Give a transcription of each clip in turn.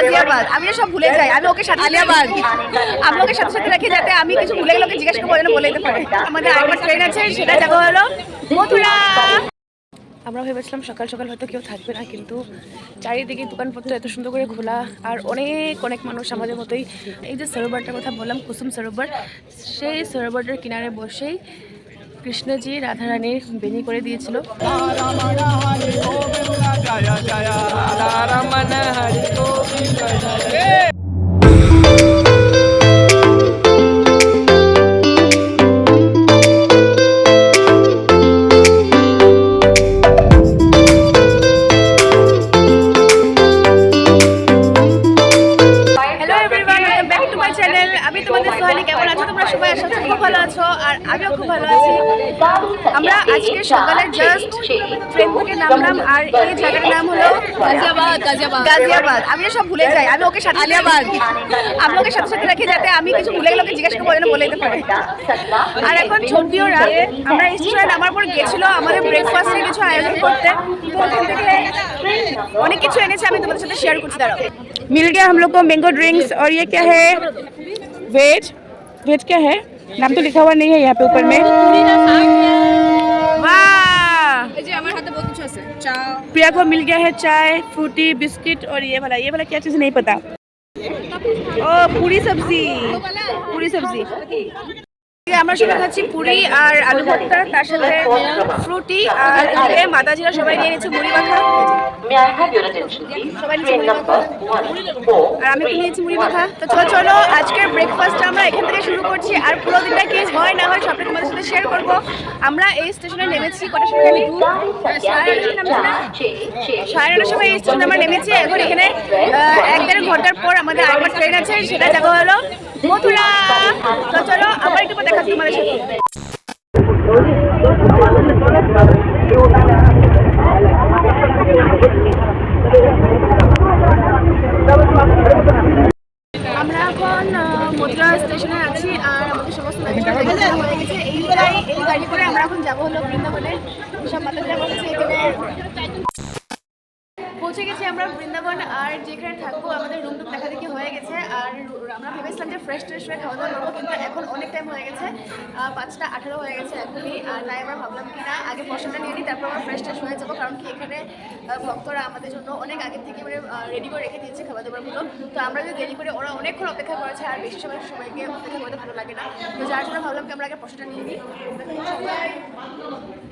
গাজিয়াবাদ। আমি সব ভুলে যাই। আমি ওকে সাথে আমি ওকে সাথে সাথে রাখি যাতে আমি কিছু ভুলে গেলে ওকে জিজ্ঞেস বলে দিতে পারে। আমাদের ট্রেন আছে, সেটা যাব হলো মথুরা। আমরা ভেবেছিলাম সকাল সকাল হয়তো কেউ থাকবে না, কিন্তু চারিদিকে দোকানপত্র এত সুন্দর করে খোলা, আর অনেক অনেক মানুষ আমাদের মতোই। এই যে সরোবরটার কথা বললাম, কুসুম সরোবর, সেই সরোবরটার কিনারে বসেই কৃষ্ণজি রাধারানীর বেনি করে দিয়েছিল। হ্যালো নামলাম আর এই জায়গাটার নাম হলো গাজিয়াবাদ গাজিয়াবাদ গাজিয়াবাদ আমি না সব ভুলে যাই আমি ওকে সাথে আলিয়াবাদ আমি ওকে সাথে সাথে রাখি যাতে আমি কিছু ভুলে গেলে ওকে জিজ্ঞেস করবো যেন বলে দিতে পারে আর এখন ছোটিও রাত আমরা স্টেশনে নামার পর গেছিল আমাদের ব্রেকফাস্টের কিছু আয়োজন করতে তো ওখান থেকে অনেক কিছু এনেছে আমি তোমাদের সাথে শেয়ার করছি দাঁড়াও मिल गया हम लोग को मैंगो ड्रिंक्स और ये क्या है वेज वेज क्या है नाम तो लिखा हुआ नहीं है यहाँ पे ऊपर में प्रिया को मिल गया है चाय, फ्रूटी, बिस्किट और ये वाला ये वाला क्या चीज़ नहीं पता। ओ, पूरी सब्ज़ी पूरी सब्ज़ी। এই আমরা সবাই খাচ্ছি পুরি আর আলু ভর্তা তার সাথে ফ্রুটি আর এদিকে মাতাজিরা সবাই নিয়ে নিচ্ছে মুড়ি মাখা. আর আমি নিয়েছি মুড়ি মাখা। তো চলো চলো আজকের ব্রেকফাস্টটা আমরা এখান থেকে শুরু করছি। আর পুরো দিনটা কি হয় না হয় সবটা তোমাদের সাথে শেয়ার করব। আমরা এই স্টেশনে নেমেছি কটার সময় জানি সাড়ে নটার সময় এই স্টেশনে আমরা নেমেছি। এখন এখানে এক দেড় ঘণ্টার পর আমাদের আরেকবার ট্রেন আছে সেটা যাব হলো আমরা এখন মথুরা স্টেশনে আছি আর আমাদের সমস্ত এই গাড়ি করে আমরা এখন যাব হলো বৃন্দাবনে। সব মাতাজিরা বলেছে, এখানে আমরা বৃন্দাবন আর যেখানে থাকব, আমাদের রুম টুম দেখা দেখি হয়ে গেছে। আর আমরা ভেবেছিলাম যে ফ্রেশ ট্রেশ হয়ে খাওয়া দাওয়া করব, কিন্তু এখন অনেক টাইম হয়ে গেছে। পাঁচটা আঠারো হয়ে গেছে এখনই আর তাই আমরা ভাবলাম কি না, আগে পয়সাটা নিয়ে নিই, তারপর আমরা ফ্রেশ ট্রেশ হয়ে যাব, কারণ কি এখানে ভক্তরা আমাদের জন্য অনেক আগে থেকে মানে রেডি করে রেখে দিয়েছে খাবার দাবারগুলো তো আমরা যদি দেরি করে ওরা অনেকক্ষণ অপেক্ষা করেছে, আর বেশি সময় সবাইকে অপেক্ষা করতে ভালো লাগে না। তো যার জন্য ভাবলাম কি আমরা আগে পয়সাটা নিয়ে নিই।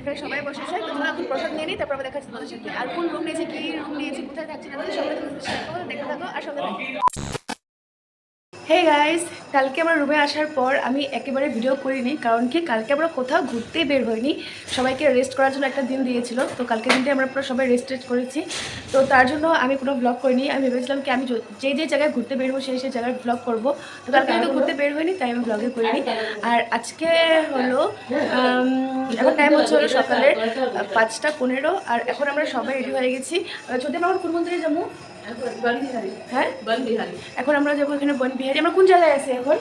এখানে সবাই বসেছে, তো আমরা এখন প্রসাদ নিয়ে নিই, তারপর আমরা দেখাচ্ছি তোমাদের সাথে। আর কোন রুম নিয়েছি, কি রুম নিয়েছি, কোথায় থাকছি না, সবাই তোমাদের দেখতে থাকো, আর সঙ্গে থাকো। হে গাইস কালকে আমার রুমে আসার পর আমি একেবারে ভিডিও করিনি, কারণ কি কালকে আমরা কোথাও ঘুরতেই বের হইনি। সবাইকে রেস্ট করার জন্য একটা দিন দিয়েছিল, তো কালকে দিনটা আমরা পুরো সবাই রেস্ট টেস্ট করেছি। তো তার জন্য আমি কোনো ব্লগ করিনি, আমি ভেবেছিলাম কি আমি য- যে জায়গায় ঘুরতে বের হব, সেই সেই জায়গায় ব্লগ করব। তো কালকে আমি তো ঘুরতে বের হইনি, তাই আমি ব্লগে করিনি। আর আজকে হলো এখন টাইম হচ্ছে হলো সকালের পাঁচটা পনেরো, আর এখন আমরা সবাই রেডি হয়ে গেছি। যদি আমরা কোন মন্দিরে যাব? হ্যাঁ? এখন আমরা যাব এখানে বনবিহারি। আমরা কোন জায়গায় আছি এখন?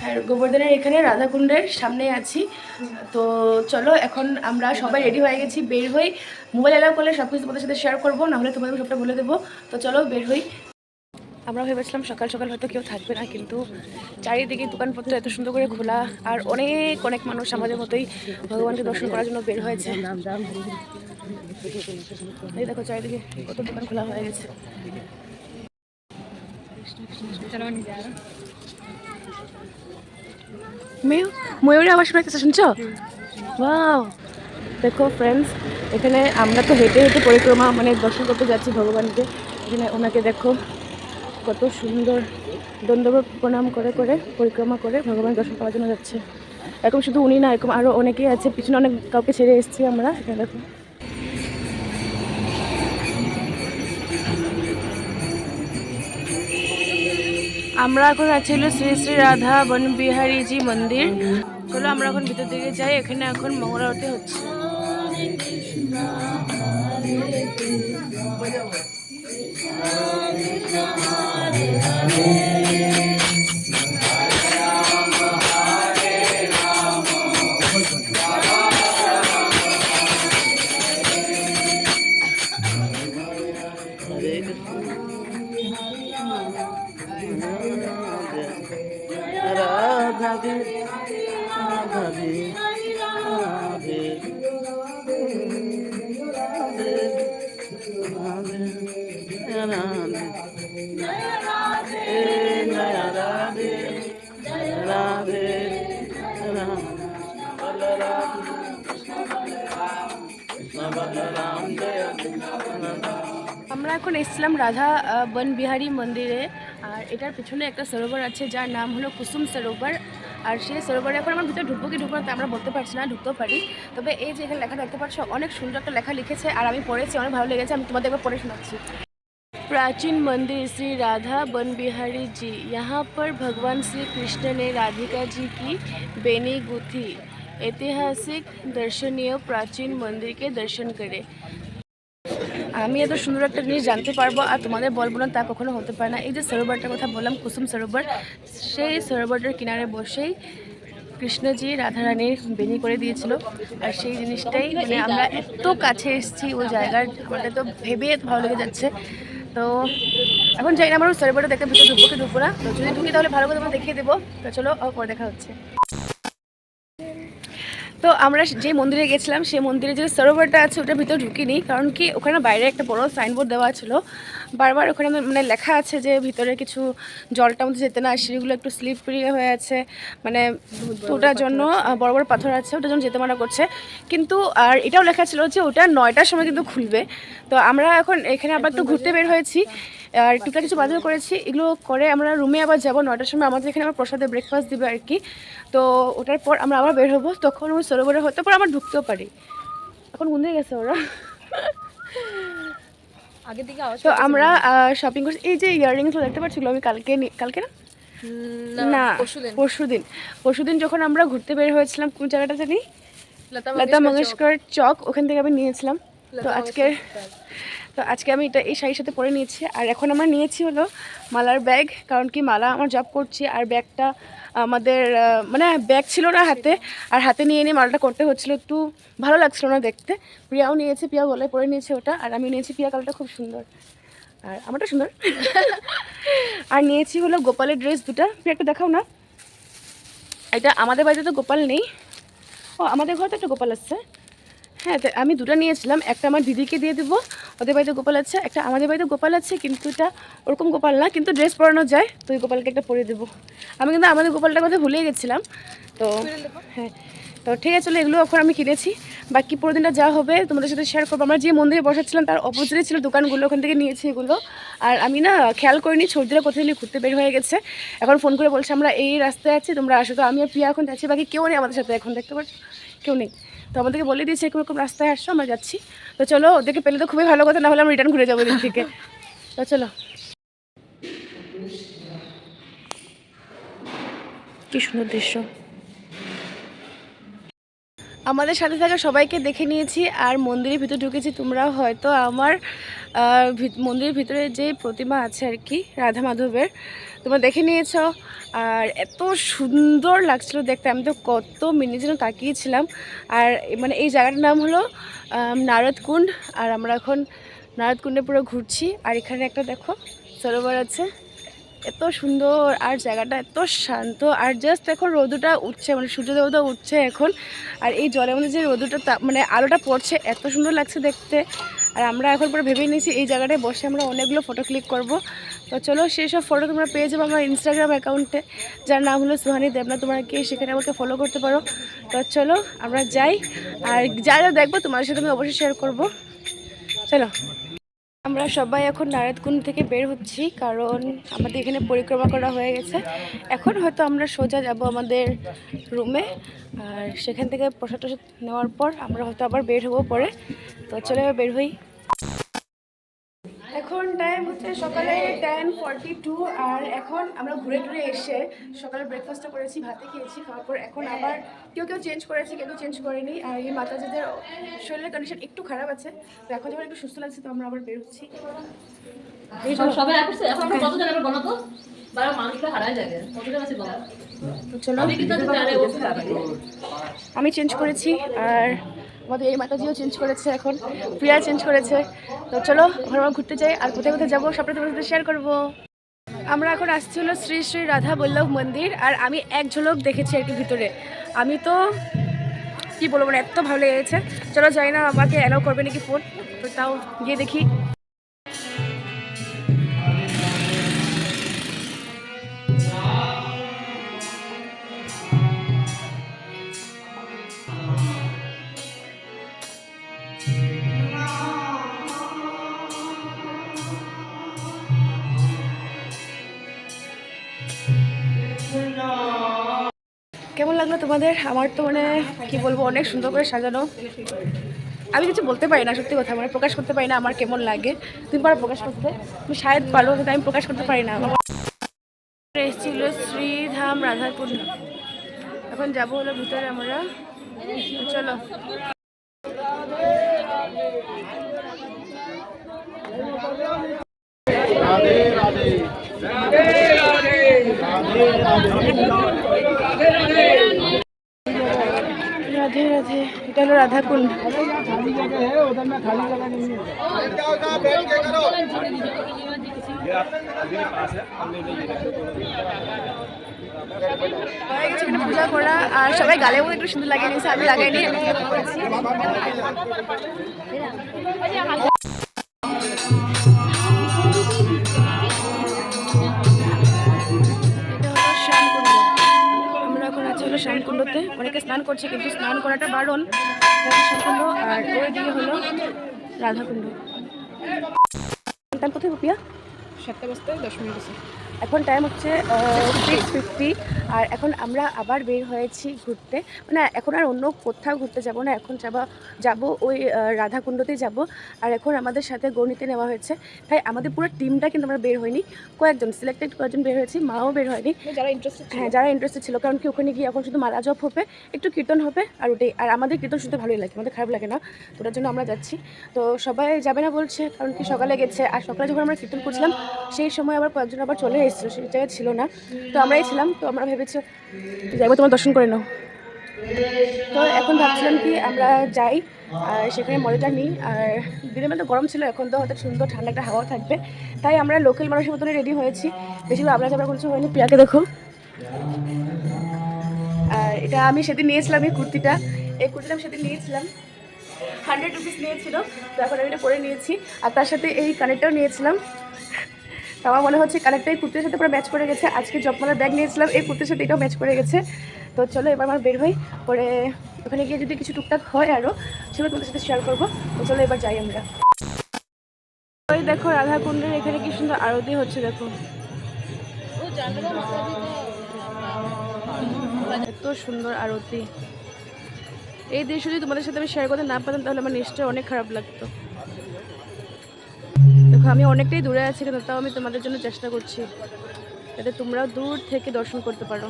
হ্যাঁ গোবর্ধনের এখানে রাধাকুণ্ডের সামনে আছি। তো চলো এখন আমরা সবাই রেডি হয়ে গেছি বের হই। মোবাইল অ্যালাউ করলে সব কিছু তোমাদের সাথে শেয়ার করব নাহলে তোমাদের সবটা বলে দেবো। তো চলো বের হই। আমরা ভেবেছিলাম সকাল সকাল হয়তো কেউ থাকবে না, কিন্তু চারিদিকে দোকানপত্র এত সুন্দর করে খোলা আর অনেক অনেক মানুষ আমাদের মতোই ভগবানকে দর্শন করার জন্য বের হয়েছে। দেখো চারিদিকে কত দোকান খোলা হয়ে গেছে। মেয়- ময়ূরের আওয়াজ শোনাইতেছে শুনছো? ওয়াও দেখো ফ্রেন্ডস এখানে আমরা তো হেঁটে হেঁটে পরিক্রমা মানে দর্শন করতে যাচ্ছি ভগবানকে। এখানে ওনাকে দেখো কত সুন্দর দণ্ডবত প্রণাম করে করে, পরিক্রমা করে ভগবান দর্শন করার জন্য যাচ্ছে। এরকম শুধু উনি না, এরকম আরও অনেকেই আছে, পিছনে অনেক কাউকে ছেড়ে এসেছি আমরা, এখানে দেখো। আমরা এখন আছি হলো শ্রী শ্রী রাধা বন বিহারীজি মন্দির। চলো আমরা এখন ভিতর দিকে যাই, এখানে এখন মঙ্গল হচ্ছে। হরে আমরা এখন এসেছিলাম রাধা বন বিহারী মন্দিরে। আর এটার পিছনে একটা সরোবর আছে, যার নাম হলো কুসুম সরোবর। আর সেই সরোবরে এখন আমার ভিতরে ঢুকবো কি ঢুকবো না আমরা বলতে পারছি না, ঢুকতেও পারি। তবে এই যে এখানে লেখা দেখতে পাচ্ছ, অনেক সুন্দর একটা লেখা লিখেছে, আর আমি পড়েছি, অনেক ভালো লেগেছে, আমি তোমাদের একবার পড়ে শোনাচ্ছি। प्राचीन मंदिर श्री राधा बन बिहारी जी यहाँ पर भगवान श्री कृष्ण ने राधिका जी की बेनी गुथी ऐतिहासिक दर्शनीय प्राचीन मंदिर के दर्शन करें আমি এত সুন্দর একটা জিনিস জানতে পারবো আর তোমাদের বলবো না তা কখনো হতে পারে না এই যে সরোবরটার কথা বললাম কুসুম সরোবর সেই সরোবরটার কিনারে বসেই কৃষ্ণজি রাধারানীর বেনি করে দিয়েছিল আর সেই জিনিসটাই মানে আমরা এত কাছে এসেছি ওই জায়গার আমাদের তো ভেবে এত ভালো লেগে যাচ্ছে তো এখন যাই না, আমার সরে বড় দেখতে, ভিতরে ঢুকবো কি ঢুকবো না তো যদি ঢুকি তাহলে ভালো করে তোমার দেখিয়ে দেবো। তো চলো পরে দেখা হচ্ছে। তো আমরা যে মন্দিরে গেছিলাম সেই মন্দিরে যে সরোবরটা আছে, ওটার ভিতরে ঢুকিনি, কারণ কি ওখানে বাইরে একটা বড় সাইনবোর্ড দেওয়া ছিল। বারবার ওখানে মানে লেখা আছে যে ভিতরে কিছু জলটা মধ্যে যেতে না, সিঁড়িগুলো একটু স্লিপারি হয়ে আছে। মানে তো ওটার জন্য বড় বড় পাথর আছে, ওটার জন্য যেতে মানা করছে। কিন্তু, আর এটাও লেখা ছিল যে ওটা নয়টার সময় কিন্তু খুলবে। তো আমরা এখন এখানে আবার একটু ঘুরতে বের হয়েছি। আর টুকটা কিছু বাজার করেছি। এগুলো করে আমরা রুমে আবার যাব নটার সময় আমাদের এখানে আবার প্রসাদে ব্রেকফাস্ট দিবে আর কি। তো ওটার পর আমরা আবার বের হব তখন ওই সরোবরে হতে পর আমরা ঢুকতেও পারি। এখন গুনে গেছে ওরা। আগের দিকে তো আমরা শপিং করছি। এই যে ইয়াররিংসগুলো দেখতে পাচ্ছিলো আমি কালকে কালকে না? না পরশুদিন। পরশুদিন। যখন আমরা ঘুরতে বের হয়েছিলাম কোন জায়গাটা জানি? লতা মঙ্গেশকর চক ওখান থেকে আমি নিয়েছিলাম। তো আজকে তো আজকে আমি এটা এই শাড়ির সাথে পরে নিয়েছি। আর এখন আমার নিয়েছি হলো মালার ব্যাগ কারণ কি মালা আমার জব করছি আর ব্যাগটা আমাদের মানে ব্যাগ ছিল না হাতে আর হাতে নিয়ে নিয়ে মালাটা করতে হচ্ছিল। একটু ভালো লাগছিল না দেখতে। প্রিয়াও নিয়েছে প্রিয়া গলায় পরে নিয়েছে ওটা আর আমি নিয়েছি। প্রিয়া কালারটা খুব সুন্দর। আর আমারটা সুন্দর। আর নিয়েছি হলো গোপালের ড্রেস দুটা। প্রিয়া একটু দেখাও না। এটা আমাদের বাড়িতে তো গোপাল নেই। ও আমাদের ঘরে তো একটা গোপাল আছে। হ্যাঁ আমি দুটো নিয়েছিলাম। একটা আমার দিদিকে দিয়ে দেবো ওদের বাড়িতে গোপাল আছে। একটা আমাদের বাড়িতে গোপাল আছে কিন্তু এটা ওরকম গোপাল না কিন্তু ড্রেস পরানো যায় তো ওই গোপালকে একটা পরিয়ে দেবো। আমি কিন্তু আমাদের গোপালটার কথা ভুলেই গেছিলাম তো হ্যাঁ তো ঠিক আছে চলো এগুলো এখন আমি কিনেছি। বাকি পুরো দিনটা যা হবে তোমাদের সাথে শেয়ার করব। আমরা যে মন্দিরে বসাচ্ছিলাম তার অপোজিটে ছিল দোকানগুলো ওখান থেকে নিয়েছি এগুলো। আর আমি না খেয়াল করিনি সর্দিরা কোথায় নিয়ে ঘুরতে বের হয়ে গেছে। এখন ফোন করে বলছে আমরা এই রাস্তায় আছি তোমরা আসো। তো আমি আর প্রিয়া এখন যাচ্ছি বাকি কেউ নেই আমাদের সাথে এখন দেখতে পাচ্ছ? কেউ নেই। তো আমাদেরকে বলে দিয়েছে এরকম এরকম রাস্তায় আসছো, আমরা যাচ্ছি। তো চলো, ওদেরকে পেলে তো খুবই ভালো কথা না হলে আমরা রিটার্ন ঘুরে যাব দিক থেকে। তো চলো। কি সুন্দর দৃশ্য। আমাদের সাথে থাকা সবাইকে দেখে নিয়েছি, আর মন্দিরের ভিতরে ঢুকেছি তোমরা হয়তো। আমার মন্দিরের ভিতরে যে প্রতিমা আছে আর কি, রাধা মাধবের তোমরা দেখে নিয়েছো। আর এত সুন্দর লাগছিল দেখতে। আমি তো কত মিনিট যেন তাকিয়েছিলাম আর মানে এই জায়গাটার নাম হলো নারদকুণ্ড। আর আমরা এখন নারদকুণ্ডে পুরো ঘুরছি। আর এখানে একটা দেখো, সরোবর আছে। এত সুন্দর। আর জায়গাটা এত শান্ত। আর জাস্ট এখন রোদুটা উঠছে মানে সূর্য দেবতা উঠছে এখন। আর এই জলের মধ্যে যে রোদুটা মানে আলোটা পড়ছে, এত সুন্দর লাগছে দেখতে। আর আমরা এখন পরে ভেবে নিয়েছি এই জায়গাটায় বসে আমরা অনেকগুলো ফটো ক্লিক করব। তো চলো, সেই সব ফটো তোমরা পেয়ে যাব আমার ইনস্টাগ্রাম অ্যাকাউন্টে যার নাম হলো সুহানি দেবনা তোমরা গিয়ে সেখানে আমাকে ফলো করতে পারো। তো চলো, আমরা যাই। আর যা যা দেখব তোমার সাথে আমি অবশ্যই শেয়ার করব। চলো। আমরা সবাই এখন নারায়ণকুণ্ড থেকে বের হচ্ছি, কারণ আমাদের এখানে পরিক্রমা করা হয়ে গেছে। এখন হয়তো আমরা সোজা যাব আমাদের রুমে আর সেখান থেকে প্রসাদ টসাদ নেওয়ার পর আমরা হয়তো আবার বের হব পরে। তো চলে বের হই। টাইম হচ্ছে সকালে টেন ফর্টি টু আর এখন আমরা ঘুরে টুরে এসে সকালে ব্রেকফাস্টটা করেছি ভাতে খেয়েছি খাওয়ার পর এখন আবার কেউ কেউ চেঞ্জ করেছে কেউ চেঞ্জ করেনি। আর এই মাতাজিদের শরীরের কন্ডিশন একটু খারাপ আছে। তো এখন যখন একটু সুস্থ লাগছে তো আমরা আবার বেরোচ্ছি সবাই আসছে এখন আমরা কতজন এবার বানাতো বারো মানুষটা হারায় যাবে। কতজন আছে বাবা চলো। আমি কিন্তু জানে বসে যাবে আমি চেঞ্জ করেছি আর আমাদের এই মাতাজিও চেঞ্জ করেছে এখন, প্রিয়া চেঞ্জ করেছে। তো চলো, আমরা ঘুরতে যাই, আর কোথায় কোথায় যাব সবটা তোমার সাথে শেয়ার করব। আমরা এখন আসছি হলো শ্রী শ্রী রাধা বল্লভ মন্দির, আর আমি এক ঝলক দেখেছি কি ভিতরে। আমি তো, কি বলব মানে এত ভালো লেগেছে। চলো যাই না, আমাকে অ্যালাউ করবে নাকি ফোন তো তাও গিয়ে দেখি। লাগল তোমাদের। আমার তো মানে কি বলব, অনেক সুন্দর করে সাজানো। আমি কিছু বলতে পারি না, সত্যি কথা মানে প্রকাশ করতে পারি না আমার কেমন লাগে। তুমি পারো প্রকাশ করতে? তুমি শায়দ পারো, কিন্তু আমি প্রকাশ করতে পারি না। আমার এসেছিল শ্রীধাম রাধারপুর এখন যাব হলো ভিতরে আমরা। চলো। রাধে এটা হলো রাধাকুণ্ড। হয়ে পূজা করা, আর সবাই গালেও একটু সুন্দর লাগিয়ে নিয়েছে, আমি লাগাইনি আমি শ্যামকুণ্ডতে অনেকে স্নান করছে, কিন্তু স্নান করাটা বারণ। কুণ্ড, আর ওই দিকে হলো রাধাকুণ্ড। কোথায় রুপিয়া সাতটা বাজতে দশ মিনিট আছে। এখন টাইম হচ্ছে সিক্স ফিফটি আর এখন আমরা আবার বের হয়েছি ঘুরতে। মানে এখন আর অন্য কোথাও ঘুরতে যাব না এখন যাব যাব ওই রাধাকুণ্ডতেই যাব। আর এখন আমাদের সাথে গণিতে নেওয়া হয়েছে। তাই আমাদের পুরো টিমটা কিন্তু আমরা বের হইনি কয়েকজন সিলেক্টেড কয়েকজন বের হয়েছি মাও বের হয়নি। যারা ইন্টারেস্টেড হ্যাঁ যারা ইন্টারেস্টেড ছিল কারণ কি ওখানে গিয়ে এখন শুধু মালা জপ হবে একটু কীর্তন হবে আর ওটাই। আর আমাদের কীর্তন শুনতে ভালোই লাগে আমাদের খারাপ লাগে না। ওটার জন্য আমরা যাচ্ছি। তো সবাই যাবে না বলছে কারণ কি সকালে গেছে। আর সকালে যখন আমরা কীর্তন করছিলাম সেই সময় আবার কয়েকজন আবার চলে এসেছিল, সেই জায়গায় ছিল না। তো আমরাই ছিলাম, তো আমরা ভেবেছি যাইবো তোমার দর্শন করে নাও। তো এখন ভাবছিলাম কি, আমরা যাই, আর সেখানে মজাটা নিই। আর দিনের বেলা তো গরম ছিল, এখন তো হয়তো সুন্দর ঠান্ডা একটা হাওয়া থাকবে। তাই আমরা লোকাল মানুষের মতনই রেডি হয়েছি। বেশিরভাগ আমরা যাবার কিছু হয়নি প্রিয়াকে দেখো। আর এটা আমি সেদিন নিয়েছিলাম, এই কুর্তিটা। এই কুর্তিটা আমি সেদিন নিয়েছিলাম। হান্ড্রেড রুপিস নিয়েছিল, তো এখন আমি এটা পরে নিয়েছি। আর তার সাথে এই কানেরটাও নিয়েছিলাম। আমার মনে হচ্ছে কানেরটা এই কুর্তির সাথে পুরো ম্যাচ করে গেছে। আজকে জপমালার ব্যাগ নিয়েছিলাম, এই কুর্তির সাথে এটাও ম্যাচ করে গেছে। তো চলো এবার আমার বের হই, পরে ওখানে গিয়ে যদি কিছু টুকটাক হয় আরও সেগুলো তোমাদের সাথে শেয়ার করব। তো চলো এবার যাই আমরা। ওই দেখো রাধাকুণ্ডের এখানে কি সুন্দর আরতি হচ্ছে, দেখো। এত সুন্দর আরতি। এই দৃশ্য যদি তোমাদের সাথে আমি শেয়ার করতে না পারতাম, তাহলে আমার নিশ্চয়ই অনেক খারাপ লাগতো। আমি অনেকটাই দূরে আছি কিন্তু তাও আমি তোমাদের জন্য চেষ্টা করছি যাতে তোমরাও দূর থেকে দর্শন করতে পারো।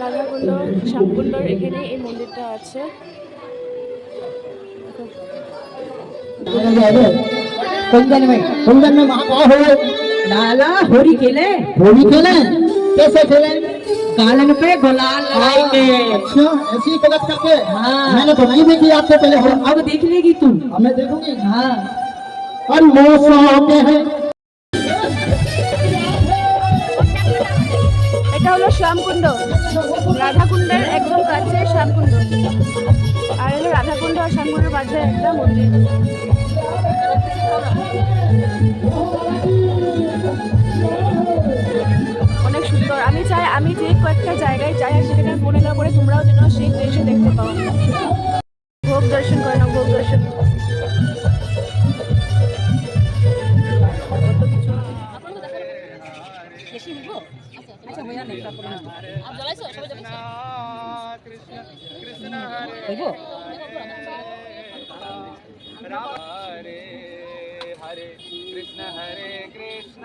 রাধাকুণ্ড শ্যামকুণ্ডর এখানে এই মন্দিরটা আছে। হরি খেলে? হরি খেলে? कैसे खेले गालन पे गुलाल लगाएंगे अच्छा ऐसी गलत करके हाँ मैंने तो नहीं देखी आपसे पहले हो अब देख लेगी तू अब मैं देखूंगी हाँ और मौसम के हैं এটা হলো শ্যামকুণ্ড রাধাকুণ্ডের একদম কাছে শ্যামকুণ্ড আর হলো রাধাকুণ্ড আর শ্যামকুণ্ডের মাঝে একটা মন্দির অনেক সুন্দর আমি চাই, আমি যে কয়েকটা জায়গায় যাই সেখানে মনে না করে তোমরাও যেন সেই দেশে দেখতে পাও। ভোগ দর্শন করে না ভোগ দর্শন। হরে হরে কৃষ্ণ হরে কৃষ্ণ।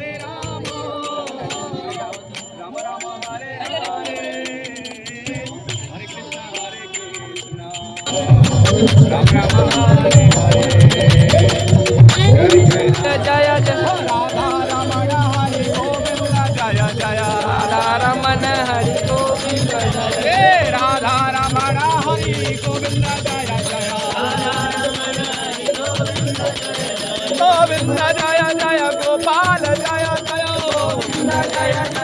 गोविंद जय जय गोपाल जय जय गोविंद जय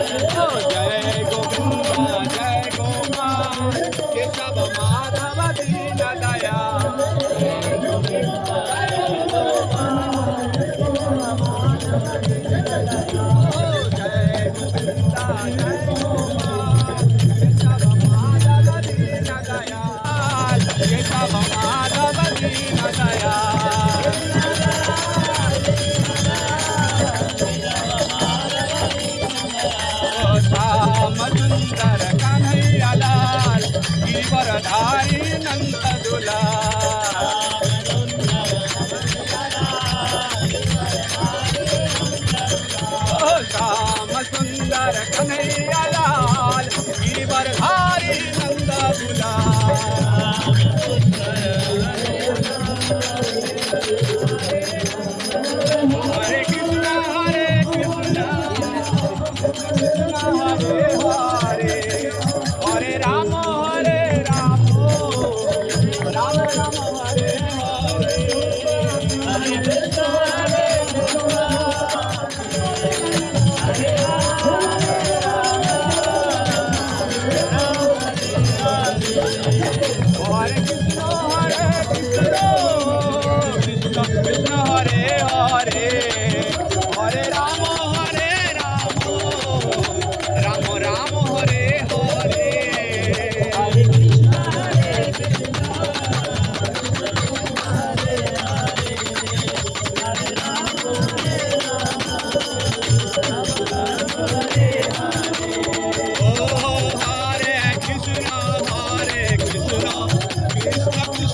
जय जय गोविंद जय गोपाल केशव माधव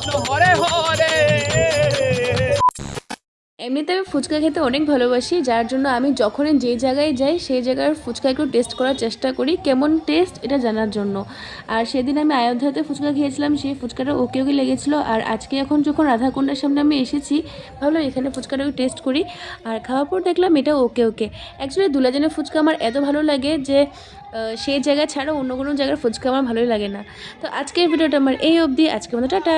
হরে হরে এমনিতে আমি ফুচকা খেতে অনেক ভালোবাসি, যার জন্য আমি যখনই যে জায়গায় যাই, সেই জায়গার ফুচকা একটু টেস্ট করার চেষ্টা করি, কেমন টেস্ট এটা জানার জন্য। আর সেদিন আমি অযোধ্যাতে ফুচকা খেয়েছিলাম, সেই ফুচকাটা ওকে ওকে লেগেছিল। আর আজকে এখন যখন রাধাকুণ্ডের সামনে আমি এসেছি, ভাবলাম এখানে ফুচকাটা একটু টেস্ট করি। আর খাওয়ার পর দেখলাম এটা ওকে ওকে। অ্যাকচুয়ালি দুলাজনের ফুচকা আমার এত ভালো লাগে যে সেই জায়গা ছাড়া অন্য কোনো জায়গার ফুচকা আমার ভালোই লাগে না। তো আজকের ভিডিওটা আমার এই অবধি। আজকের মতো টাটা।